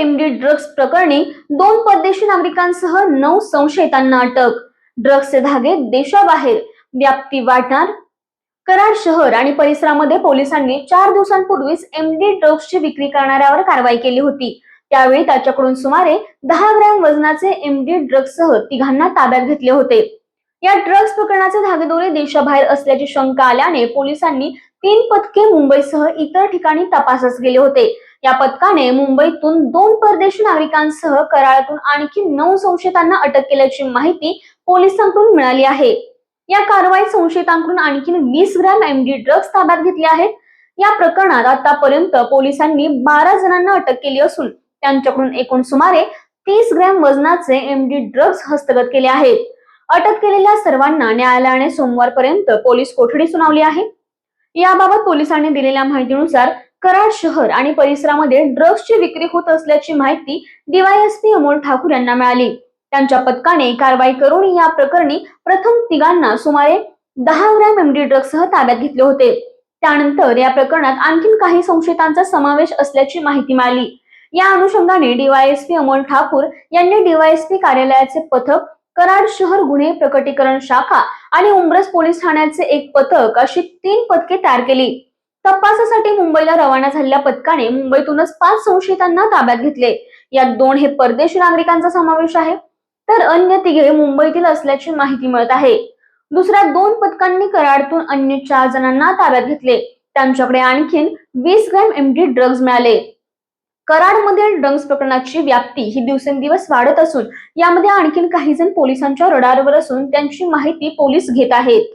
MD drugs प्रकरणी दोन परदेशी नागरिकांसह नऊ संशयितांना अटक. ड्रग्सचे धागे देशाबाहेर. व्याप्ती वाढणार. कराड शहर आणि परिसरामध्ये पोलिसांनी चार दिवसांपूर्वीच एमडी ड्रग्सची विक्री करणाऱ्यावर कारवाई केली होती. त्यावेळी त्याच्याकडून सुमारे दहा ग्रॅम वजनाचे एमडी ड्रग्ससह तिघांना ताब्यात घेतले होते. या ड्रग्ज प्रकरणाचे धागेदोरे देशाबाहेर असल्याची शंका आल्याने पोलिसांनी तीन पथके मुंबईसह इतर ठिकाणी तपासास गेले होते. या पथकाने मुंबईतून दोन परदेशी नागरिकांसह कराळातून आणखी नऊ संशयितांना अटक केल्याची माहिती पोलिसांकडून मिळाली आहे. या कारवाईत संशयितांकडून आणखी वीस ग्रॅम एमडी ड्रग्ज ताब्यात घेतले आहेत. या प्रकरणात आतापर्यंत पोलिसांनी बारा जणांना अटक केली असून त्यांच्याकडून एकूण सुमारे तीस ग्रॅम वजनाचे एमडी ड्रग्ज हस्तगत केले आहेत. अटक केलेल्या सर्वांना न्यायालयाने सोमवारपर्यंत पोलीस कोठडी सुनावली आहे. याबाबत पोलिसांनी दिलेल्या माहितीनुसार कराड शहर आणि परिसरामध्ये ड्रग्सची विक्री होत असल्याची माहिती डीवायएसपी अमोल ठाकूर यांना मिळाली. त्यांच्या पथकाने कारवाई करून या प्रकरणी प्रथम तिघांना सुमारे दहा ग्रॅम एमडी ड्रग्ससह ताब्यात घेतले होते. त्यानंतर या प्रकरणात आणखीन काही संशयितांचा समावेश असल्याची माहिती मिळाली. या अनुषंगाने डीवायएसपी अमोल ठाकूर यांनी डीवायएसपी कार्यालयाचे पथक कराड शहर गुन्हे प्रकटीकरण शाखा आणि उमरस पोलीस ठाण्याचे एक पथक अशी तीन पथके तयार केली. तपासासाठी मुंबईला रवाना झालेल्या पथकाने मुंबईतूनच पाच संशयितांना ताब्यात घेतले. यात दोन हे परदेशी नागरिकांचा समावेश आहे तर अन्य तिघे मुंबईतील असल्याची माहिती मिळत आहे. दुसऱ्या दोन पथकांनी कराडतून अन्य चार जणांना ताब्यात घेतले. त्यांच्याकडे आणखीन वीस ग्रॅम एमडी ड्रग्ज मिळाले. कराडमधील ड्रग्ज प्रकरणाची व्याप्ती ही दिवसेंदिवस वाढत असून यामध्ये आणखीन काही जण पोलिसांच्या रडारवर असून त्यांची माहिती पोलीस घेत आहेत.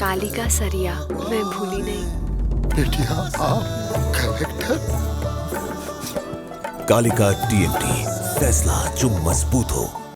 कालिका सरिया मैं भूली नहीं। बेटिया आप कलेक्टर कालिका टीएमटी फैसला जो मज़बूत हो।